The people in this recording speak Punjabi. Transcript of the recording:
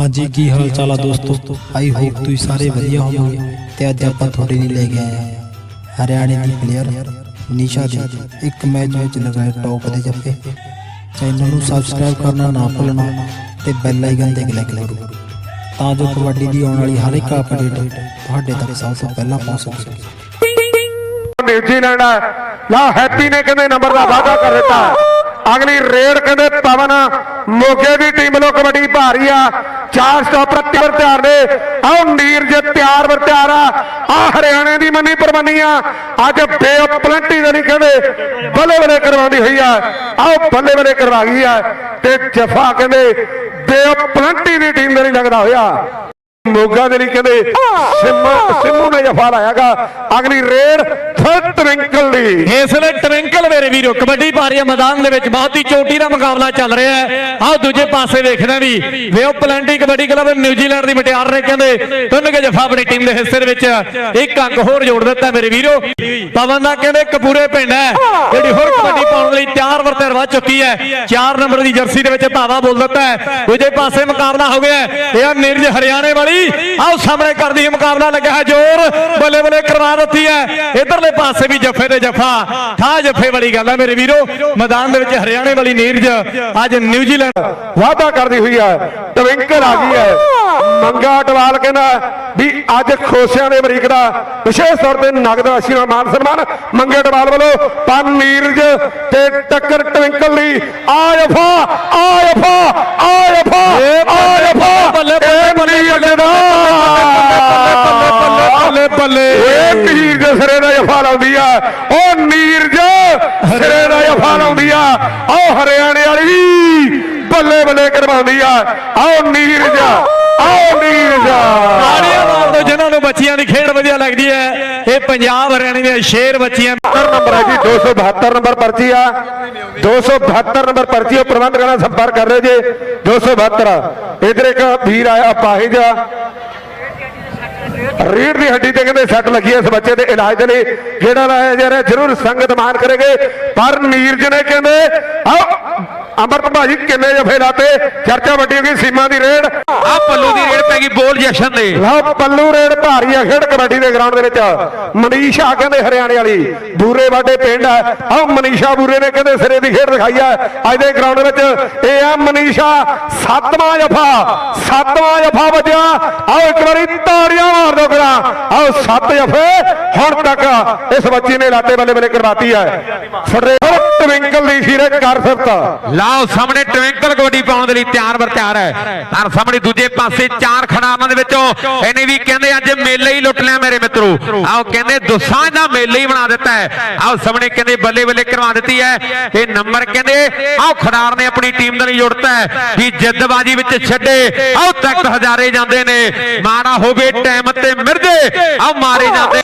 ਹਾਂਜੀ ਕੀ ਹਾਲ ਚਾਲ ਆ ਦੋਸਤੋ? ਆਈ ਹੋਪ ਤੁਸੀਂ ਸਾਰੇ ਵਧੀਆ ਹੋਵੋਗੇ। ਤੇ ਅੱਜ ਆਪਾਂ ਤੁਹਾਡੇ ਲਈ ਲੈ ਕੇ ਆਏ ਹਾਂ ਹਰਿਆਣੇ ਦੀ ਪਲੇਅਰ ਨਿਸ਼ਾ ਦੇ ਇੱਕ ਮੈਚ ਵਿੱਚ ਲਗਾਏ ਟੌਪ ਦੇ ਜੱਫੇ। ਚੈਨਲ ਨੂੰ ਸਬਸਕ੍ਰਾਈਬ ਕਰਨਾ ਨਾ ਭੁੱਲਣਾ ਤੇ ਬੈਲ ਆਈਕਨ ਤੇ ਕਲਿੱਕ ਕਰੋ ਤਾਂ ਜੋ ਕਬੱਡੀ ਦੀ ਆਉਣ ਵਾਲੀ ਹਰ ਇੱਕ ਅਪਡੇਟ ਤੁਹਾਡੇ ਤੱਕ ਸਭ ਤੋਂ ਪਹਿਲਾਂ ਪਹੁੰਚ ਸਕੇ। ਨਿਊਜ਼ੀਲੈਂਡ ਲਾ ਹੈਪੀ ਨੇ ਕਹਿੰਦੇ ਨੰਬਰ ਦਾ ਵਾਅਦਾ ਕਰ ਦਿੱਤਾ। ਅਗਲੀ ਰੇਡ ਕਹਿੰਦੇ ਪਵਨ ਮੋਗੇ ਦੀ ਟੀਮ ਵੱਲੋਂ ਕਬੱਡੀ ਭਾਰੀ ਆ। ਚਾਰ ਸਟਾਪਰ ਤਿਵਰ ਤਿਆਰ ਨੇ। ਆਹ ਨੀਰਜ ਤਿਆਰ ਵਰ ਤਿਆਰ ਆ। ਆ ਹਰਿਆਣੇ ਦੀ ਮੰਨੀ ਪਰਮੰਨੀ ਆ। ਅੱਜ ਬੇ ਪਲੰਟੀ ਦੇ ਨਹੀਂ ਕਹਿੰਦੇ। ਬੱਲੇ ਬੱਲੇ ਕਰਵਾਉਂਦੀ ਹੋਈ ਆ। ਆਹ ਬੱਲੇ ਬੱਲੇ ਕਰਵਾ ਗਈ ਆ। ਤੇ ਜਫਾ ਕਹਿੰਦੇ ਬੇ ਪਲੰਟੀ ਦੀ ਟੀਮ ਦੇ ਨਹੀਂ ਲੱਗਦਾ ਹੋਇਆ। ਮੋਗਾ ਦੇ ਲਈ ਕਹਿੰਦੇ, ਸਿੰਮੂ ਸਿੰਮੂ ਨੇ ਜਫਾ ਲਾਇਆਗਾ। ਅਗਲੀ ਰੇਡ ਫਿਰ ਟਵਿੰਕਲ ਦੀ। ਇਸ ਵੇਲੇ ਟਵਿੰਕਲ ਮੇਰੇ ਵੀਰੋ, ਕਬੱਡੀ ਭਾਰੀ ਮੈਦਾਨ ਦੇ ਵਿੱਚ ਬਹੁਤ ਹੀ ਚੋਟੀ ਦਾ ਮੁਕਾਬਲਾ ਚੱਲ ਰਿਹਾ ਹੈ। ਆਹ ਦੂਜੇ ਪਾਸੇ ਵੇਖਦੇ ਵੀ Bay of Plenty Kabaddi Club New Zealand ਦੀ ਮਟਿਆਰ ਨੇ ਕਹਿੰਦੇ, ਤੁੰਨ ਕੇ ਜਫਾ ਆਪਣੀ ਟੀਮ ਦੇ ਹਿੱਸੇ ਦੇ ਵਿੱਚ, ਇੱਕ ਅੰਕ ਹੋਰ ਜੋੜ ਦਿੱਤਾ ਮੇਰੇ ਵੀਰੋ। ਪਵਨ ਦਾ ਕਹਿੰਦੇ, ਕਪੂਰੇ ਪਿੰਡ ਹੈ, ਜਿਹੜੀ ਹੋਰ ਕਬੱਡੀ ਪਾਉਣ ਚੁੱਕੀ ਹੈ। 4 ਨੰਬਰ ਦੀ ਜਰਸੀ ਦੇ ਵਿੱਚ ਧਾਵਾ ਬੋਲ ਦਿੱਤਾ ਹੈ। ਦੂਜੇ ਪਾਸੇ ਮੁਕਾਬਲਾ ਹੋ ਗਿਆ ਇਹ ਆ ਨੀਰਜ ਹਰਿਆਣੇ ਵਾਲੀ। ਆਓ ਸਾਹਮਣੇ ਕਰਦੀ ਹੈ ਮੁਕਾਬਲਾ ਲੱਗਿਆ ਹੈ। ਜ਼ੋਰ ਬੱਲੇ ਬੱਲੇ ਕਰਵਾ ਦਿੱਤੀ ਹੈ। ਇਧਰਲੇ ਪਾਸੇ ਵੀ ਜੱਫੇ ਤੇ ਜੱਫਾ। ਠਾ ਜੱਫੇ ਵਾਲੀ ਗੱਲ ਹੈ ਮੇਰੇ ਵੀਰੋ। ਮੈਦਾਨ ਦੇ ਵਿੱਚ ਹਰਿਆਣੇ ਵਾਲੀ ਨੀਰਜ ਅੱਜ ਨਿਊਜ਼ੀਲੈਂਡ ਵਾਅਦਾ ਕਰਦੀ ਹੋਈ ਹੈ। ਟਵਿੰਕਲ ਆ ਗਈ ਹੈ। ਮੰਗਾ ਟਵਾਲ ਕਹਿੰਦਾ ਵੀ ਅੱਜ ਖੋਸਿਆਂ ਦੇ ਅਮਰੀਕ ਦਾ ਵਿਸ਼ੇਸ਼ ਤੌਰ ਤੇ ਨਗਦ ਰਾਸ਼ੀ ਨਾਲ ਮਾਨ ਸਨਮਾਨ ਮੰਗੇ ਟਵਾਲ ਵੱਲੋਂ। ਪਨ ਨੀਰਜ ਤੇ ਟੱਕਰ ਟਵਿੰਕਲ ਲਈ ਆ ਜਫਾ ਆ ਜਫਾ ਆ ਜਫਾ ਆ ਜਫਾ ਬੱਲੇ, ਬੱਲੇ, ਬੱਲੇ, ਦਾ। ਬੱਲੇ, ਬੱਲੇ। ਇਹ ਨੀਰਜ ਸਿਰੇ ਦਾ ਜਫਾ ਲਾਉਂਦੀ ਆ। ਉਹ ਨੀਰਜ ਸਿਰੇ ਦਾ ਜਫਾ ਲਾਉਂਦੀ ਆ। ਉਹ ਹਰਿਆਣੇ ਵਾਲੀ ਬੱਲੇ ਬੱਲੇ ਕਰਵਾਉਂਦੀ ਆ। ਆਓ ਨੀਰਜ ਆਓ ਨੀਰਜ ਤਾੜੀਆਂ ਮਾਰ ਦਿਓ ਜਿਨ੍ਹਾਂ ਨੂੰ ਬੱਚੀਆਂ ਦੀ ਖੇਡ ਵਧੀਆ ਲੱਗਦੀ ਹੈ। ਇਹ ਪੰਜਾਬ ਹਰਿਆਣੇ ਦੀਆਂ ਸ਼ੇਰ ਬੱਚੀਆਂ 72 ਨੰਬਰ ਹੈ ਜੀ 272 ਨੰਬਰ ਪਰਚੀ ਆ। 272 ਨੰਬਰ ਪਰਚੀ ਉਹ ਪ੍ਰਬੰਧਕਾਂ ਨਾਲ ਸੰਪਰਕ ਕਰ ਰਹੇ ਜੀ। 272 ਇਧਰ ਇੱਕ ਵੀਰ ਆਇਆ ਪਾਹਿਜ ਰੀੜ ਦੀ ਹੱਡੀ ਤੇ ਕਹਿੰਦੇ ਸੱਟ ਲੱਗੀ ਇਸ ਬੱਚੇ ਦੇ ਇਲਾਜ ਦੇ ਲਈ। ਜਿਹੜਾ ਲਾਇਆ ਜਾ ਰਿਹਾ? ਜ਼ਰੂਰ ਸੰਗਤ ਮਾਨ ਕਰੇਗੇ। ਪਰ ਨੀਰਜ ਨੇ ਕਹਿੰਦੇ ਆਓ ਅਮਰਤ ਭਾਜੀ ਕਿੰਨੇ ਜਫੇ ਲਾਤੇ? ਚਰਚਾ ਵੱਡੀ ਹੋ ਗਈ ਸੀਮਾ ਦੀ ਰੇਡ। ਆ ਪੱਲੂ ਦੀ ਰੇਡ ਪੈ ਗਈ ਬੋਲ ਜਸ਼ਨ ਦੇ। ਲਓ ਪੱਲੂ ਰੇਡ ਭਾਰੀ ਆ ਖੇਡ ਕਬੱਡੀ ਦੇ ਗਰਾਊਂਡ ਦੇ ਵਿੱਚ। ਮਨੀਸ਼ਾ ਕਹਿੰਦੇ ਹਰਿਆਣੇ ਵਾਲੀ ਬੂਰੇ ਵਾਡੇ ਪਿੰਡ ਆ। ਆਹ ਮਨੀਸ਼ਾ ਬੂਰੇ ਨੇ ਕਹਿੰਦੇ ਸਿਰੇ ਦੀ ਖੇਡ ਦਿਖਾਈ ਆ। ਅੱਜ ਦੇ ਗਰਾਊਂਡ ਵਿੱਚ ਇਹ ਆ ਮਨੀਸ਼ਾ ਸੱਤਵਾਂ ਜਫਾ ਸੱਤਵਾਂ ਜਫਾ ਵੱਜਿਆ। ਆਓ ਇੱਕ ਵਾਰੀ ਤਾੜੀਆਂ ਮਾਰ ਦਿਓ ਕਰਾਂ ਆਓ ਸੱਤ ਜਫੇ, ਹੁਣ ਤੱਕ ਇਸ ਬੱਚੀ ਨੇ ਲਾਤੇ ਬੱਲੇ ਬੱਲੇ ਕਰਵਾਤੀ ਹੈ। ਫੜੇ ਟਵਿੰਕਲ ਦੀ ਖੀਰੇ ਕਰ ਸਕਤਾ ਲਾਓ ਸਾਹਮਣੇ ਟਵਿੰਕਲ ਕਬੱਡੀ ਪਾਉਣ ਦੇ ਲਈ ਤਿਆਰ ਬਰ ਤਿਆਰ ਹੈ। ਤਾਂ ਸਾਹਮਣੇ ਦੂਜੇ ਪਾਸੇ ਚਾਰ ਖਿਡਾਰਨਾਂ ਦੇ ਵਿੱਚੋਂ ਇਹਨੇ ਵੀ ਕਹਿੰਦੇ ਅੱਜ ਮੇਲੇ ਹੀ ਲੁੱਟ ਲਿਆ ਮੇਰੇ ਮਿੱਤਰੋ। ਆਓ ਕਹਿੰਦੇ ਦੁਸਾਂਝ ਦਾ ਮੇਲੇ ਹੀ ਬਣਾ ਦਿੱਤਾ ਹੈ। ਆਓ ਸਾਹਮਣੇ ਕਹਿੰਦੇ ਬੱਲੇ ਬੱਲੇ ਕਰਵਾ ਦਿੱਤੀ ਹੈ। ਇਹ ਨੰਬਰ ਕਹਿੰਦੇ ਆਓ ਖਿਡਾਰ ਨੇ ਆਪਣੀ ਟੀਮ ਦੇ ਲਈ ਜੁੜਤਾ ਹੈ। ਵੀ ਜਿੱਦਬਾਜੀ ਵਿੱਚ ਛੱਡੇ, ਆਓ ਤੱਕ ਹਜ਼ਾਰੇ ਜਾਂਦੇ ਨੇ। ਮਾੜਾ ਹੋਵੇ, ਟਾਈਮ ਤੇ ਮਿਰਦੇ, ਆਓ ਮਾਰੇ ਜਾਂਦੇ